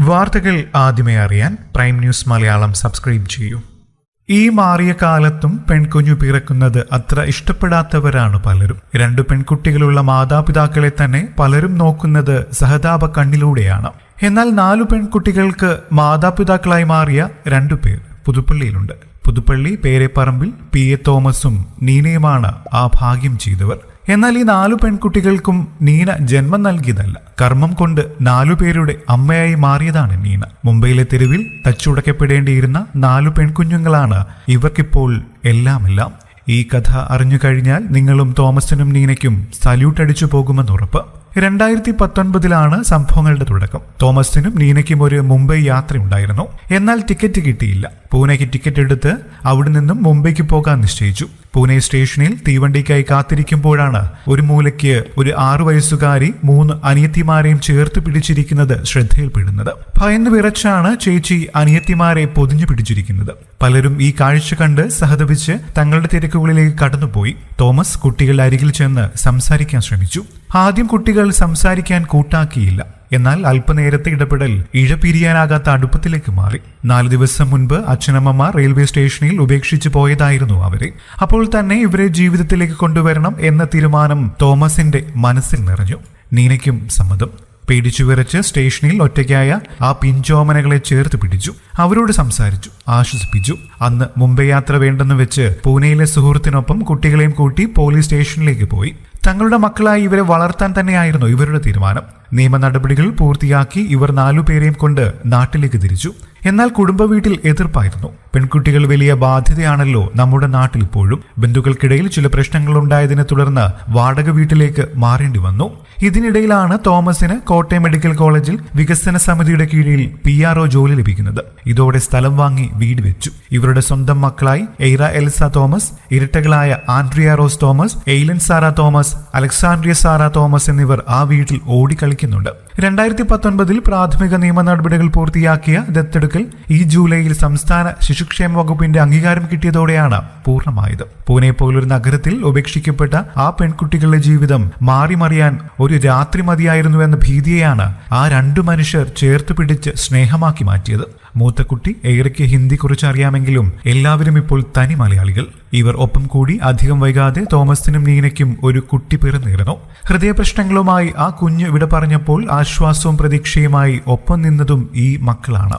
വാർത്തകൾ ആദ്യമേ അറിയാൻ പ്രൈം ന്യൂസ് മലയാളം സബ്സ്ക്രൈബ് ചെയ്യൂ. ഈ മാറിയ കാലത്തും പെൺകുഞ്ഞു പിറക്കുന്നത് അത്ര ഇഷ്ടപ്പെടാത്തവരാണ് പലരും. രണ്ടു പെൺകുട്ടികളുള്ള മാതാപിതാക്കളെ തന്നെ പലരും നോക്കുന്നത് സഹതാപ കണ്ണിലൂടെയാണ്. എന്നാൽ നാലു പെൺകുട്ടികൾക്ക് മാതാപിതാക്കളായി മാറിയ രണ്ടു പേർ പുതുപ്പള്ളിയിലുണ്ട്. പുതുപ്പള്ളി പേരെപ്പറമ്പിൽ പി എ തോമസും നീനയുമാണ് ആ ഭാഗ്യം ചെയ്തവർ. എന്നാൽ ഈ നാലു പെൺകുട്ടികൾക്കും നീന ജന്മം നൽകിയതല്ല. കർമ്മം കൊണ്ട് നാലു പേരുടെ അമ്മയായി മാറിയതാണ് നീന. മുംബൈയിലെ തെരുവിൽ തച്ചുടക്കപ്പെടേണ്ടിയിരുന്ന നാലു പെൺകുഞ്ഞുങ്ങളാണ് ഇവർക്കിപ്പോൾ എല്ലാമെല്ലാം. ഈ കഥ അറിഞ്ഞു കഴിഞ്ഞാൽ നിങ്ങളും തോമസിനും നീനയ്ക്കും സല്യൂട്ട് അടിച്ചു പോകുമെന്ന് ഉറപ്പ്. രണ്ടായിരത്തി പത്തൊൻപതിലാണ് സംഭവങ്ങളുടെ തുടക്കം. തോമസിനും നീനയ്ക്കും ഒരു മുംബൈ യാത്രയുണ്ടായിരുന്നു. എന്നാൽ ടിക്കറ്റ് കിട്ടിയില്ല. പൂനെക്ക് ടിക്കറ്റ് എടുത്ത് അവിടെ നിന്നും മുംബൈക്ക് പോകാൻ നിശ്ചയിച്ചു. പൂനെ സ്റ്റേഷനിൽ തീവണ്ടിക്കായി കാത്തിരിക്കുമ്പോഴാണ് ഒരു മൂലയ്ക്ക് ഒരു ആറു വയസ്സുകാരി മൂന്ന് അനിയത്തിമാരെയും ചേർത്ത് പിടിച്ചിരിക്കുന്നത് ശ്രദ്ധയിൽപ്പെടുന്നത്. ഭയന്ന് വിറച്ചാണ് ചേച്ചി അനിയത്തിമാരെ പൊതിഞ്ഞു പിടിച്ചിരിക്കുന്നത്. പലരും ഈ കാഴ്ച കണ്ട് സഹതപിച്ച് തങ്ങളുടെ തിരക്കുകളിലേക്ക് കടന്നുപോയി. തോമസ് കുട്ടികളുടെ അരികിൽ ചെന്ന് സംസാരിക്കാൻ ശ്രമിച്ചു. ആദ്യം കുട്ടികൾ സംസാരിക്കാൻ കൂട്ടാക്കിയില്ല. എന്നാൽ അല്പനേരത്തെ ഇടപെടൽ ഇഴപിരിയാനാകാത്ത അടുപ്പത്തിലേക്ക് മാറി. നാല് ദിവസം മുൻപ് അച്ഛനമ്മമാർ റെയിൽവേ സ്റ്റേഷനിൽ ഉപേക്ഷിച്ചു പോയതായിരുന്നു അവരെ. അപ്പോൾ തന്നെ ഇവരെ ജീവിതത്തിലേക്ക് കൊണ്ടുവരണം എന്ന തീരുമാനം തോമസിന്റെ മനസ്സിൽ നിറഞ്ഞു. നീനയ്ക്കും സമ്മതം. പേടിച്ചു വിറച്ച് സ്റ്റേഷനിൽ ഒറ്റയ്ക്കായ ആ പിഞ്ചോമനകളെ ചേർത്ത് പിടിച്ചു. അവരോട് സംസാരിച്ചു ആശ്വസിപ്പിച്ചു. അന്ന് മുംബൈ യാത്ര വേണ്ടെന്ന് വെച്ച് പൂനെയിലെ സുഹൃത്തിനൊപ്പം കുട്ടികളെയും കൂട്ടി പോലീസ് സ്റ്റേഷനിലേക്ക് പോയി. തങ്ങളുടെ മക്കളായി ഇവരെ വളർത്താൻ തന്നെയായിരുന്നു ഇവരുടെ തീരുമാനം. നിയമ നടപടികൾ പൂർത്തിയാക്കി ഇവർ നാലുപേരെയും കൊണ്ട് നാട്ടിലേക്ക് തിരിച്ചു. എന്നാൽ കുടുംബ വീട്ടിൽ എതിർപ്പായിരുന്നു. പെൺകുട്ടികൾ വലിയ ബാധ്യതയാണല്ലോ നമ്മുടെ നാട്ടിൽ ഇപ്പോഴും. ബന്ധുക്കൾക്കിടയിൽ ചില പ്രശ്നങ്ങൾ ഉണ്ടായതിനെ തുടർന്ന് വാടക വീട്ടിലേക്ക് മാറേണ്ടി വന്നു. ഇതിനിടയിലാണ് തോമസിന് കോട്ടയം മെഡിക്കൽ കോളേജിൽ വികസന സമിതിയുടെ കീഴിൽ പി ആർ ഒ ജോലി ലഭിക്കുന്നത്. ഇതോടെ സ്ഥലം വാങ്ങി വീട് വെച്ചു. ഇവരുടെ സ്വന്തം മക്കളായി എയ്റ Elsa Thomas ഇരട്ടകളായ Andrea Rose Thomas Eilan Sara Thomas Alexandria Sara Thomas എന്നിവർ ആ വീട്ടിൽ ഓടിക്കളിക്കുന്നുണ്ട് രണ്ടായിരത്തി പത്തൊൻപതിൽ പ്രാഥമിക നിയമ നടപടികൾ പൂർത്തിയാക്കിയ ദത്തെടുക്കൽ ഈ ജൂലൈയിൽ സംസ്ഥാന ശിശുക്ഷേമ വകുപ്പിന്റെ അംഗീകാരം കിട്ടിയതോടെയാണ് പൂർണമായത്. പൂനെ പോലൊരു നഗരത്തിൽ ഉപേക്ഷിക്കപ്പെട്ട ആ പെൺകുട്ടികളുടെ ജീവിതം മാറിമറിയാൻ ഒരു രാത്രി മതിയായിരുന്നുവെന്ന ഭീതിയെയാണ് ആ രണ്ടു മനുഷ്യർ ചേർത്ത് പിടിച്ച് സ്നേഹമാക്കി മാറ്റിയത്. മൂത്ത കുട്ടി ഏറെക്ക് ഹിന്ദി കുറിച്ച് അറിയാമെങ്കിലും എല്ലാവരും ഇപ്പോൾ തനി മലയാളികൾ. ഇവർ ഒപ്പം കൂടി അധികം വൈകാതെ തോമസിനും നീനയ്ക്കും ഒരു കുട്ടി പിറന്നിരുന്നു ഹൃദയപ്രശ്നങ്ങളുമായി ആ കുഞ്ഞ് ഇവിടെ പറഞ്ഞപ്പോൾ ആശ്വാസവും പ്രതീക്ഷയുമായി ഒപ്പം നിന്നതും ഈ മക്കളാണ്.